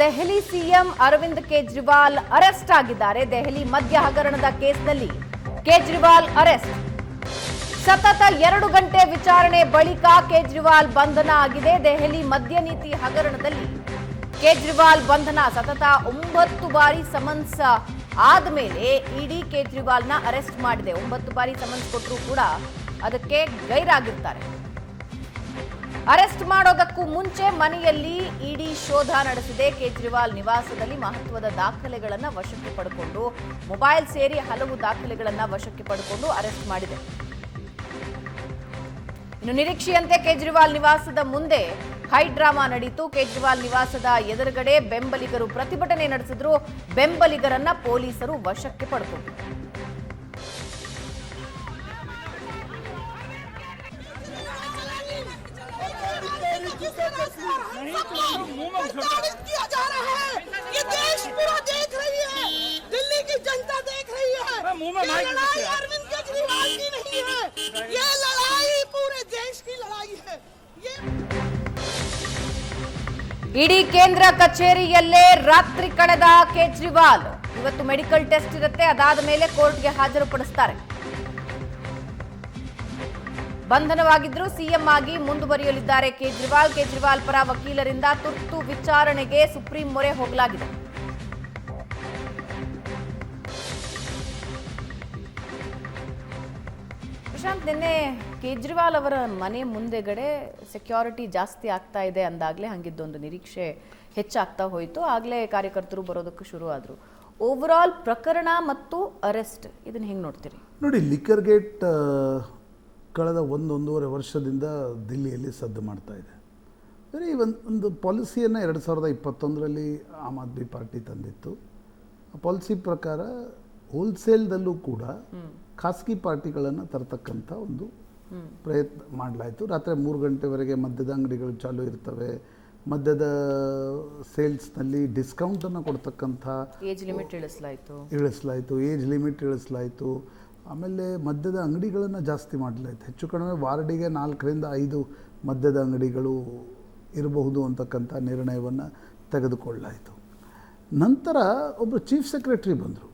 Delhi CM Arvind Kejriwal arrest ಆಗಿದ್ದಾರೆ. ದೆಹಲಿ ಮದ್ಯ ಹಗರಣದ ಕೇಸ್ನಲ್ಲಿ ಕೇಜ್ರಿವಾಲ್ ಅರೆಸ್ಟ್. ಸತತ ಎರಡು ಗಂಟೆ ವಿಚಾರಣೆ ಬಳಿಕ ಕೇಜ್ರಿವಾಲ್ ಬಂಧನ ಆಗಿದೆ. ದೆಹಲಿ ಮದ್ಯ ನೀತಿ ಹಗರಣದಲ್ಲಿ ಕೇಜ್ರಿವಾಲ್ ಬಂಧನ ಸತತ ಒಂಬತ್ತು ಬಾರಿ ಸಮನ್ಸ್ ಆದ್ಮೇಲೆ ಇಡಿ ಕೇಜ್ರಿವಾಲ್ನ ಅರೆಸ್ಟ್ ಮಾಡಿದೆ. ಒಂಬತ್ತು ಬಾರಿ ಸಮನ್ಸ್ ಕೊಟ್ಟರು ಕೂಡ ಅದಕ್ಕೆ ಗೈರಾಗಿರ್ತಾರೆ. ಅರೆಸ್ಟ್ ಮಾಡೋದಕ್ಕೂ ಮುಂಚೆ ಮನೆಯಲ್ಲಿ ಇಡಿ ಶೋಧ ನಡೆಸಿದೆ. ಕೇಜ್ರಿವಾಲ್ ನಿವಾಸದಲ್ಲಿ ಮಹತ್ವದ ದಾಖಲೆಗಳನ್ನು ವಶಕ್ಕೆ ಪಡ್ಕೊಂಡು, ಮೊಬೈಲ್ ಸೇರಿ ಹಲವು ದಾಖಲೆಗಳನ್ನು ವಶಕ್ಕೆ ಪಡ್ಕೊಂಡು ಅರೆಸ್ಟ್ ಮಾಡಿದೆ. ಇನ್ನು ನಿರೀಕ್ಷೆಯಂತೆ ಕೇಜ್ರಿವಾಲ್ ನಿವಾಸದ ಮುಂದೆ ಹೈ ಡ್ರಾಮಾ ನಡೀತು. ಕೇಜ್ರಿವಾಲ್ ನಿವಾಸದ ಎದುರುಗಡೆ ಬೆಂಬಲಿಗರು ಪ್ರತಿಭಟನೆ ನಡೆಸಿದ್ರು. ಬೆಂಬಲಿಗರನ್ನ ಪೊಲೀಸರು ವಶಕ್ಕೆ ಪಡ್ಕೊಂಡ್ರು प्रताड़ित किया जा रहा है ये देश पूरा देख रही है दिल्ली की जनता देख रही है मुंह में ये माइक लड़ाई रखिए। अरविंद केजरीवाल की नहीं है ये लड़ाई पूरे देश की लड़ाई है ये ಇಡೀ ಕೇಂದ್ರ ಕಚೇರಿಯಲ್ಲೇ ರಾತ್ರಿ ಕಳೆದ ಕೇಜ್ರಿವಾಲ್ ಇವತ್ತು ಮೆಡಿಕಲ್ ಟೆಸ್ಟ್ ಇರುತ್ತೆ ಅದಾದ ಮೇಲೆ ಕೋರ್ಟ್ಗೆ ಹಾಜರುಪಡಿಸ್ತಾರೆ ಬಂಧನವಾಗಿದ್ರು ಸಿಎಂ ಆಗಿ ಮುಂದುವರಿಯಲಿದ್ದಾರೆ. ಕೇಜ್ರಿವಾಲ್ ಕೇಜ್ರಿವಾಲ್ ಪರ ವಕೀಲರಿಂದ ತುರ್ತು ವಿಚಾರಣೆಗೆ ಸುಪ್ರೀಂ ಮೊರೆ ಹೋಗಲಾಗಿದೆ. ಪ್ರಶಾಂತ್ ನಿನ್ನೆ ಕೇಜ್ರಿವಾಲ್ ಅವರ ಮನೆ ಮುಂದೆಗಡೆ ಸೆಕ್ಯೂರಿಟಿ ಜಾಸ್ತಿ ಆಗ್ತಾ ಇದೆ ಅಂದಾಗಲೇ ಹಂಗಿದ್ದೊಂದು ನಿರೀಕ್ಷೆ ಹೆಚ್ಚಾಗ್ತಾ ಹೋಯಿತು. ಆಗಲೇ ಕಾರ್ಯಕರ್ತರು ಬರೋದಕ್ಕೆ ಶುರು ಆದರು. ಓವರ್ ಪ್ರಕರಣ ಮತ್ತು ಅರೆಸ್ಟ್ ಇದನ್ನ ಹೆಂಗೆ ನೋಡ್ತೀರಿ? ನೋಡಿ ಲಿಕ್ಕರ್ ಗೇಟ್ ಆ, ಕಳೆದ ಒಂದೊಂದೂವರೆ ವರ್ಷದಿಂದ ದಿಲ್ಲಿಯಲ್ಲಿ ಸದ್ದು ಮಾಡ್ತಾ ಇದೆ. ಬರೀ ಒಂದು ಒಂದು ಪಾಲಿಸಿಯನ್ನು ಎರಡು ಸಾವಿರದ ಇಪ್ಪತ್ತೊಂದರಲ್ಲಿ ಆಮ್ ಆದ್ಮಿ ಪಾರ್ಟಿ ತಂದಿತ್ತು. ಆ ಪಾಲಿಸಿ ಪ್ರಕಾರ ಹೋಲ್ಸೇಲ್ದಲ್ಲೂ ಕೂಡ ಖಾಸಗಿ ಪಾರ್ಟಿಗಳನ್ನು ತರತಕ್ಕಂಥ ಒಂದು ಪ್ರಯತ್ನ ಮಾಡಲಾಯಿತು. ರಾತ್ರಿ ಮೂರು ಗಂಟೆವರೆಗೆ ಮದ್ಯದ ಅಂಗಡಿಗಳು ಚಾಲೂ ಇರ್ತವೆ. ಮದ್ಯದ ಸೇಲ್ಸ್ನಲ್ಲಿ ಡಿಸ್ಕೌಂಟನ್ನು ಕೊಡ್ತಕ್ಕಂಥ ಏಜ್ ಲಿಮಿಟ್ ಇಳಿಸಲಾಯಿತು. ಇಳಿಸಲಾಯಿತು ಏಜ್ ಲಿಮಿಟ್ ಇಳಿಸಲಾಯಿತು. ಆಮೇಲೆ ಮದ್ಯದ ಅಂಗಡಿಗಳನ್ನು ಜಾಸ್ತಿ ಮಾಡಲಾಯಿತು ಹೆಚ್ಚು ಕಡಿಮೆ ವಾರ್ಡಿಗೆ ನಾಲ್ಕರಿಂದ ಐದು ಮದ್ಯದ ಅಂಗಡಿಗಳು ಇರಬಹುದು ಅಂತಕ್ಕಂಥ ನಿರ್ಣಯವನ್ನು ತೆಗೆದುಕೊಳ್ಳಲಾಯಿತು. ನಂತರ ಒಬ್ಬರು ಚೀಫ್ ಸೆಕ್ರೆಟ್ರಿ ಬಂದರು.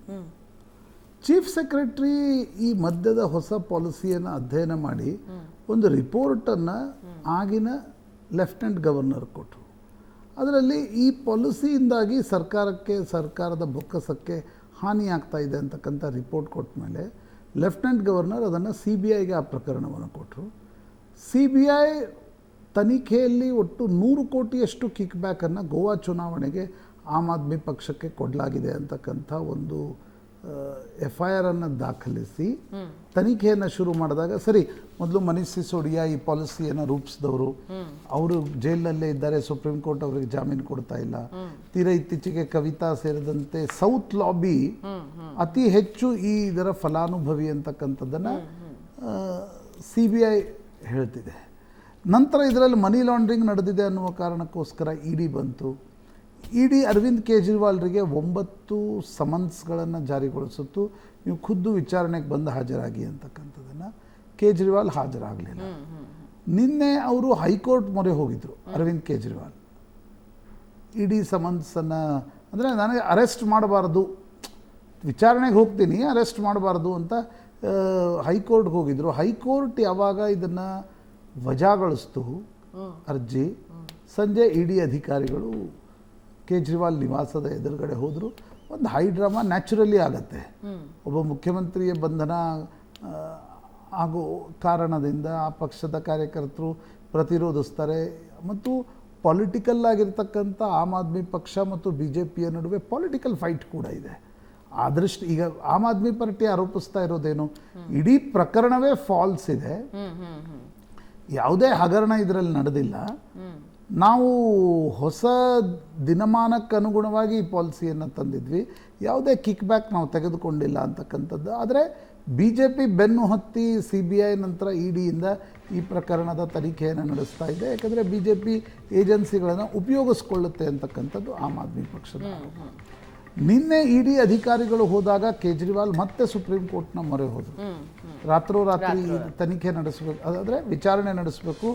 ಚೀಫ್ ಸೆಕ್ರೆಟ್ರಿ ಈ ಮದ್ಯದ ಹೊಸ ಪಾಲಿಸಿಯನ್ನು ಅಧ್ಯಯನ ಮಾಡಿ ಒಂದು ರಿಪೋರ್ಟನ್ನು ಆಗಿನ ಲೆಫ್ಟಿನೆಂಟ್ ಗವರ್ನರ್ ಕೊಟ್ಟರು ಅದರಲ್ಲಿ ಈ ಪಾಲಿಸಿಯಿಂದಾಗಿ ಸರ್ಕಾರಕ್ಕೆ ಸರ್ಕಾರದ ಬೊಕ್ಕಸಕ್ಕೆ ಹಾನಿ ಆಗ್ತಾ ಇದೆ ಅಂತಕ್ಕಂಥ ರಿಪೋರ್ಟ್ ಕೊಟ್ಟ ಮೇಲೆ ಲೆಫ್ಟಿನೆಂಟ್ ಗವರ್ನರ್ ಅದನ್ನು ಸಿ ಬಿ ಐಗೆ ಆ ಪ್ರಕರಣವನ್ನು ಕೊಟ್ಟರು. ಸಿ ಬಿ ಐ ತನಿಖೆಯಲ್ಲಿ ಒಟ್ಟು ನೂರು ಕೋಟಿಯಷ್ಟು ಕಿಕ್ ಬ್ಯಾಕನ್ನು ಗೋವಾ ಚುನಾವಣೆಗೆ ಆಮ್ ಆದ್ಮಿ ಪಕ್ಷಕ್ಕೆ ಕೊಡಲಾಗಿದೆ ಅಂತಕ್ಕಂಥ ಒಂದು ಎಫ್ ಐ ಆರ್ ಅನ್ನು ದಾಖಲಿಸಿ ತನಿಖೆಯನ್ನು ಶುರು ಮಾಡಿದಾಗ, ಸರಿ, ಮೊದಲು ಮನೀಷ್ ಸಿಸೋಡಿಯಾ ಈ ಪಾಲಿಸಿಯನ್ನು ರೂಪಿಸಿದವರು. ಅವರು ಜೈಲಲ್ಲೇ ಇದ್ದಾರೆ, ಸುಪ್ರೀಂ ಕೋರ್ಟ್ ಅವರಿಗೆ ಜಾಮೀನು ಕೊಡ್ತಾ ಇಲ್ಲ. ತೀರಾ ಇತ್ತೀಚೆಗೆ ಕವಿತಾ ಸೇರಿದಂತೆ ಸೌತ್ ಲಾಬಿ ಅತಿ ಹೆಚ್ಚು ಈ ಇದರ ಫಲಾನುಭವಿ ಅಂತಕ್ಕಂಥದ್ದನ್ನು ಸಿ ಬಿ ಐ ಹೇಳ್ತಿದೆ. ನಂತರ ಇದರಲ್ಲಿ ಮನಿ ಲಾಂಡ್ರಿಂಗ್ ನಡೆದಿದೆ ಅನ್ನುವ ಕಾರಣಕ್ಕೋಸ್ಕರ ಇಡಿ ಬಂತು. ಇ ಡಿ ಅರವಿಂದ್ ಕೇಜ್ರಿವಾಲ್ರಿಗೆ ಒಂಬತ್ತು ಸಮನ್ಸ್ಗಳನ್ನು ಜಾರಿಗೊಳಿಸುತ್ತು. ನೀವು ಖುದ್ದು ವಿಚಾರಣೆಗೆ ಬಂದು ಹಾಜರಾಗಿ ಅಂತಕ್ಕಂಥದ್ದನ್ನು ಕೇಜ್ರಿವಾಲ್ ಹಾಜರಾಗಲಿಲ್ಲ. ನಿನ್ನೆ ಅವರು ಹೈಕೋರ್ಟ್ ಮೊರೆ ಹೋಗಿದ್ರು ಅರವಿಂದ್ ಕೇಜ್ರಿವಾಲ್. ಇಡಿ ಸಮನ್ಸನ್ನು ಅಂದರೆ ನನಗೆ ಅರೆಸ್ಟ್ ಮಾಡಬಾರ್ದು. ವಿಚಾರಣೆಗೆ ಹೋಗ್ತೀನಿ ಅರೆಸ್ಟ್ ಮಾಡಬಾರ್ದು ಅಂತ ಹೈಕೋರ್ಟ್ಗೆ ಹೋಗಿದ್ರು. ಹೈಕೋರ್ಟ್ ಯಾವಾಗ ಇದನ್ನು ವಜಾಗೊಳಿಸ್ತು ಅರ್ಜಿ? ಸಂಜೆ ಇಡಿ ಡಿ ಅಧಿಕಾರಿಗಳು ಕೇಜ್ರಿವಾಲ್ ನಿವಾಸದ ಎದುರುಗಡೆ ಹೋದರೂ ಒಂದು ಹೈ ಡ್ರಾಮಾ ನ್ಯಾಚುರಲಿ ಆಗತ್ತೆ. ಒಬ್ಬ ಮುಖ್ಯಮಂತ್ರಿಯ ಬಂಧನ ಆಗೋ ಕಾರಣದಿಂದ ಆ ಪಕ್ಷದ ಕಾರ್ಯಕರ್ತರು ಪ್ರತಿರೋಧಿಸ್ತಾರೆ. ಮತ್ತು ಪೊಲಿಟಿಕಲ್ ಆಗಿರ್ತಕ್ಕಂಥ ಆಮ್ ಆದ್ಮಿ ಪಕ್ಷ ಮತ್ತು ಬಿ ಜೆ ಪಿಯ ನಡುವೆ ಪೊಲಿಟಿಕಲ್ ಫೈಟ್ ಕೂಡ ಇದೆ. ಆ ದೃಷ್ಟಿ ಈಗ ಆಮ್ ಆದ್ಮಿ ಪಾರ್ಟಿ ಆರೋಪಿಸ್ತಾ ಇರೋದೇನು? ಇಡೀ ಪ್ರಕರಣವೇ ಫಾಲ್ಸ್ ಇದೆ. ಯಾವುದೇ ಹಗರಣ ಇದರಲ್ಲಿ ನಡೆದಿಲ್ಲ. ನಾವು ಹೊಸ ದಿನಮಾನಕ್ಕೆ ಅನುಗುಣವಾಗಿ ಈ ಪಾಲಿಸಿಯನ್ನು ತಂದಿದ್ವಿ. ಯಾವುದೇ ಕಿಕ್ ಬ್ಯಾಕ್ ನಾವು ತೆಗೆದುಕೊಂಡಿಲ್ಲ ಅಂತಕ್ಕಂಥದ್ದು. ಆದರೆ ಬಿ ಜೆ ಪಿ ಬೆನ್ನು ಹತ್ತಿ ಸಿ ಬಿ ಐ ನಂತರ ಇ ಡಿಯಿಂದ ಈ ಪ್ರಕರಣದ ತನಿಖೆಯನ್ನು ನಡೆಸ್ತಾ ಇದೆ. ಯಾಕಂದರೆ ಬಿ ಜೆ ಪಿ ಏಜೆನ್ಸಿಗಳನ್ನು ಉಪಯೋಗಿಸ್ಕೊಳ್ಳುತ್ತೆ ಅಂತಕ್ಕಂಥದ್ದು ಆಮ್ ಆದ್ಮಿ ಪಕ್ಷದ ನಿನ್ನೆ ಇಡಿ ಅಧಿಕಾರಿಗಳು ಹೋದಾಗ ಕೇಜ್ರಿವಾಲ್ ಮತ್ತೆ ಸುಪ್ರೀಂ ಕೋರ್ಟ್ನ ಮೊರೆ ಹೋದರು. ರಾತ್ರೋರಾತ್ರಿ ತನಿಖೆ ನಡೆಸಬೇಕು ಅದಾದರೆ ವಿಚಾರಣೆ ನಡೆಸಬೇಕು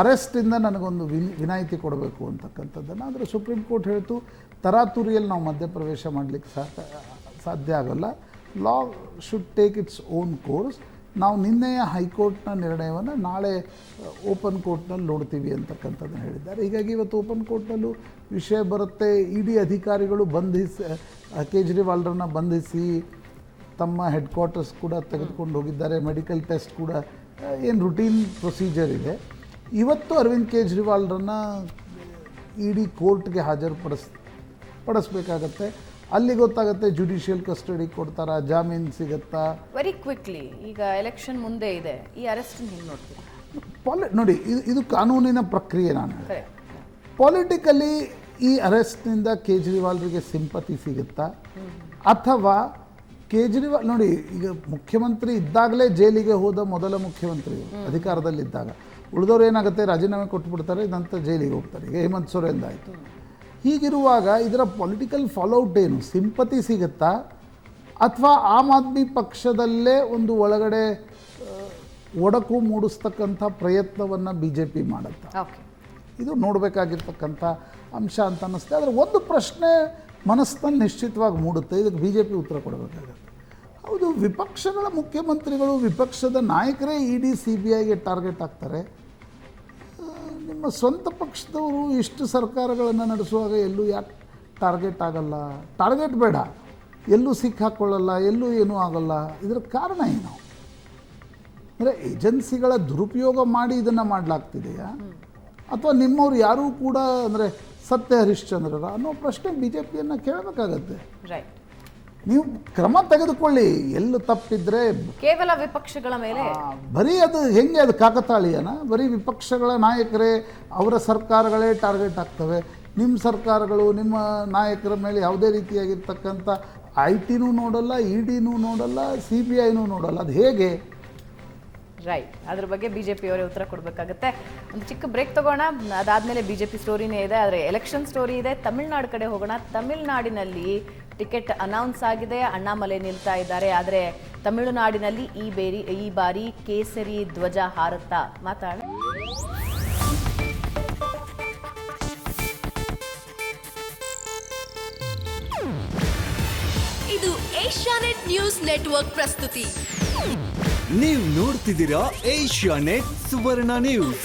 ಅರೆಸ್ಟಿಂದ ನನಗೊಂದು ವಿನ್ ವಿನಾಯಿತಿ ಕೊಡಬೇಕು ಅಂತಕ್ಕಂಥದ್ದನ್ನು ಆದರೆ ಸುಪ್ರೀಂ ಕೋರ್ಟ್ ಹೇಳ್ತು ತರಾತುರಿಯಲ್ಲಿ ನಾವು ಮಧ್ಯಪ್ರವೇಶ ಮಾಡಲಿಕ್ಕೆ ಸಾಧ್ಯ ಸಾಧ್ಯ ಆಗೋಲ್ಲ. Law should take its own course ನಾವು ನಿನ್ನೆಯ ಹೈಕೋರ್ಟ್ನ ನಿರ್ಣಯವನ್ನು ನಾಳೆ ಓಪನ್ ಕೋರ್ಟ್ನಲ್ಲಿ ನೋಡ್ತೀವಿ ಅಂತಕ್ಕಂಥದ್ದನ್ನು ಹೇಳಿದ್ದಾರೆ. ಹೀಗಾಗಿ ಇವತ್ತು ಓಪನ್ ಕೋರ್ಟ್ನಲ್ಲೂ ವಿಷಯ ಬರುತ್ತೆ. ಇಡಿ ಅಧಿಕಾರಿಗಳು ಬಂಧಿಸಿ ಕೇಜ್ರಿವಾಲ್ರನ್ನ ಬಂಧಿಸಿ ತಮ್ಮ ಹೆಡ್ ಕ್ವಾರ್ಟರ್ಸ್ ಕೂಡ ತೆಗೆದುಕೊಂಡು ಹೋಗಿದ್ದಾರೆ. ಮೆಡಿಕಲ್ ಟೆಸ್ಟ್ ಕೂಡ ಏನು ರುಟೀನ್ ಪ್ರೊಸೀಜರ್ ಇದೆ. ಇವತ್ತು ಅರವಿಂದ್ ಕೇಜ್ರಿವಾಲ್ರನ್ನ ಇಡಿ ಕೋರ್ಟ್ಗೆ ಹಾಜರುಪಡಿಸ್, ಪಡಿಸ್ಬೇಕಾಗತ್ತೆ. ಅಲ್ಲಿ ಗೊತ್ತಾಗುತ್ತೆ ಜುಡಿಷಿಯಲ್ ಕಸ್ಟಡಿ ಕೊಡ್ತಾರಾ ಜಾಮೀನ್ ಸಿಗುತ್ತಾ? ವೆರಿ ಕ್ವಿಕ್ಲಿ ಈಗ ಎಲೆಕ್ಷನ್ ಮುಂದೆ ಇದೆ. ಈ ಅರೆಸ್ಟ್ ಹಿಂಗೆ ನೋಡ್ತೀವಿ ಪಾಲಿ ನೋಡಿ ಇದು ಇದು ಕಾನೂನಿನ ಪ್ರಕ್ರಿಯೆ ನಾನು. ಪೊಲಿಟಿಕಲಿ ಈ ಅರೆಸ್ಟ್ನಿಂದ ಕೇಜ್ರಿವಾಲ್ರಿಗೆ ಸಿಂಪತಿ ಸಿಗುತ್ತಾ? ಅಥವಾ ಕೇಜ್ರಿವಾಲ್ ನೋಡಿ ಈಗ ಮುಖ್ಯಮಂತ್ರಿ ಇದ್ದಾಗಲೇ ಜೈಲಿಗೆ ಹೋದ ಮೊದಲ ಮುಖ್ಯಮಂತ್ರಿ ಅಧಿಕಾರದಲ್ಲಿದ್ದಾಗ. ಉಳಿದವ್ರು ಏನಾಗುತ್ತೆ? ರಾಜೀನಾಮೆ ಕೊಟ್ಬಿಡ್ತಾರೆ ನಂತರ ಜೈಲಿಗೆ ಹೋಗ್ತಾರೆ. ಈಗ ಹೇಮಂತ್ ಸೊರೇನ್ ಆಯಿತು ಹೀಗಿರುವಾಗ ಇದರ ಪೊಲಿಟಿಕಲ್ ಫಾಲೋಔಟ್ ಏನು? ಸಿಂಪತಿ ಸಿಗುತ್ತಾ? ಅಥವಾ ಆಮ್ ಆದ್ಮಿ ಪಕ್ಷದಲ್ಲೇ ಒಂದು ಒಳಗಡೆ ಒಡಕು ಮೂಡಿಸ್ತಕ್ಕಂಥ ಪ್ರಯತ್ನವನ್ನು ಬಿ ಜೆ ಪಿ ಮಾಡುತ್ತಾ ಇದು ನೋಡಬೇಕಾಗಿರ್ತಕ್ಕಂಥ ಅಂಶ ಅಂತ ಅನ್ನಿಸ್ತದೆ ಆದರೆ ಒಂದು ಪ್ರಶ್ನೆ ಮನಸ್ಸನ್ನು ನಿಶ್ಚಿತವಾಗಿ ಮೂಡುತ್ತೆ. ಇದಕ್ಕೆ ಬಿ ಜೆ ಪಿ ಉತ್ತರ ಕೊಡಬೇಕಾಗುತ್ತೆ. ಹೌದು ವಿಪಕ್ಷಗಳ ಮುಖ್ಯಮಂತ್ರಿಗಳು ವಿಪಕ್ಷದ ನಾಯಕರೇ ಇಡಿ ಸಿ ಬಿ ಐಗೆ ಟಾರ್ಗೆಟ್ ಆಗ್ತಾರೆ. ನಿಮ್ಮ ಸ್ವಂತ ಪಕ್ಷದವರು ಇಷ್ಟು ಸರ್ಕಾರಗಳನ್ನು ನಡೆಸುವಾಗ ಎಲ್ಲೂ ಯಾಕೆ ಟಾರ್ಗೆಟ್ ಆಗಲ್ಲ? ಟಾರ್ಗೆಟ್ ಬೇಡ. ಎಲ್ಲೂ ಸಿಕ್ಕಾಕ್ಕೊಳ್ಳಲ್ಲ ಎಲ್ಲೂ ಏನೂ ಆಗಲ್ಲ. ಇದರ ಕಾರಣ ಏನು? ಅಂದರೆ ಏಜೆನ್ಸಿಗಳ ದುರುಪಯೋಗ ಮಾಡಿ ಇದನ್ನು ಮಾಡಲಾಗ್ತಿದೆಯಾ? ಅಥವಾ ನಿಮ್ಮವ್ರು ಯಾರೂ ಕೂಡ ಅಂದರೆ ಸತ್ಯ ಹರಿಶ್ಚಂದ್ರರ ಅನ್ನೋ ಪ್ರಶ್ನೆ ಬಿ ಜೆ ಪಿಯನ್ನು ಕೇಳಬೇಕಾಗತ್ತೆ ನೀವು ಕ್ರಮ ತೆಗೆದುಕೊಳ್ಳಿ. ಎಲ್ಲೂ ತಪ್ಪಿದ್ರೆ ಕೇವಲ ವಿಪಕ್ಷಗಳ ಮೇಲೆ. ಬರೀ ಅದು ಹೆಂಗೆ ಅದು ಕಾಕತಾಳೀಯನ? ಬರೀ ವಿಪಕ್ಷಗಳ ನಾಯಕರೇ ಅವರ ಸರ್ಕಾರಗಳೇ ಟಾರ್ಗೆಟ್ ಆಗ್ತವೆ. ನಿಮ್ಮ ಸರ್ಕಾರಗಳು ನಿಮ್ಮ ನಾಯಕರ ಮೇಲೆ ಯಾವುದೇ ರೀತಿಯಾಗಿರ್ತಕ್ಕಂಥ ಐ ಟಿನೂ ನೋಡಲ್ಲ ಇ ಡಿನೂ ನೋಡಲ್ಲ ಸಿ ಬಿ ಐನೂ ನೋಡಲ್ಲ. ಅದು ಹೇಗೆ? ರೈಟ್ ಅದ್ರ ಬಗ್ಗೆ ಬಿಜೆಪಿ ಅವರೇ ಉತ್ತರ ಕೊಡಬೇಕಾಗುತ್ತೆ. ಒಂದು ಚಿಕ್ಕ ಬ್ರೇಕ್ ತಗೋಣ. ಅದಾದ್ಮೇಲೆ ಬಿಜೆಪಿ ಸ್ಟೋರಿನೇ ಇದೆ. ಆದರೆ ಎಲೆಕ್ಷನ್ ಸ್ಟೋರಿ ಇದೆ. ತಮಿಳ್ನಾಡು ಕಡೆ ಹೋಗೋಣ. ತಮಿಳ್ನಾಡಿನಲ್ಲಿ ಟಿಕೆಟ್ ಅನೌನ್ಸ್ ಆಗಿದೆ. ಅಣ್ಣಾಮಲೆ ನಿಲ್ತಾ ಇದ್ದಾರೆ. ಆದರೆ ತಮಿಳುನಾಡಿನಲ್ಲಿ ಈ ಬೇರಿ ಈ ಬಾರಿ ಕೇಸರಿ ಧ್ವಜ ಹಾರುತ್ತಾ? ಮಾತಾಡ ಇದು ಏಷ್ಯಾನೆಟ್ ನ್ಯೂಸ್ ನೆಟ್ವರ್ಕ್ ಪ್ರಸ್ತುತಿ. ನೀವು ನೋಡ್ತಿದ್ದೀರಾ ಏಷ್ಯಾ ನೆಟ್ ಸುವರ್ಣ ನ್ಯೂಸ್.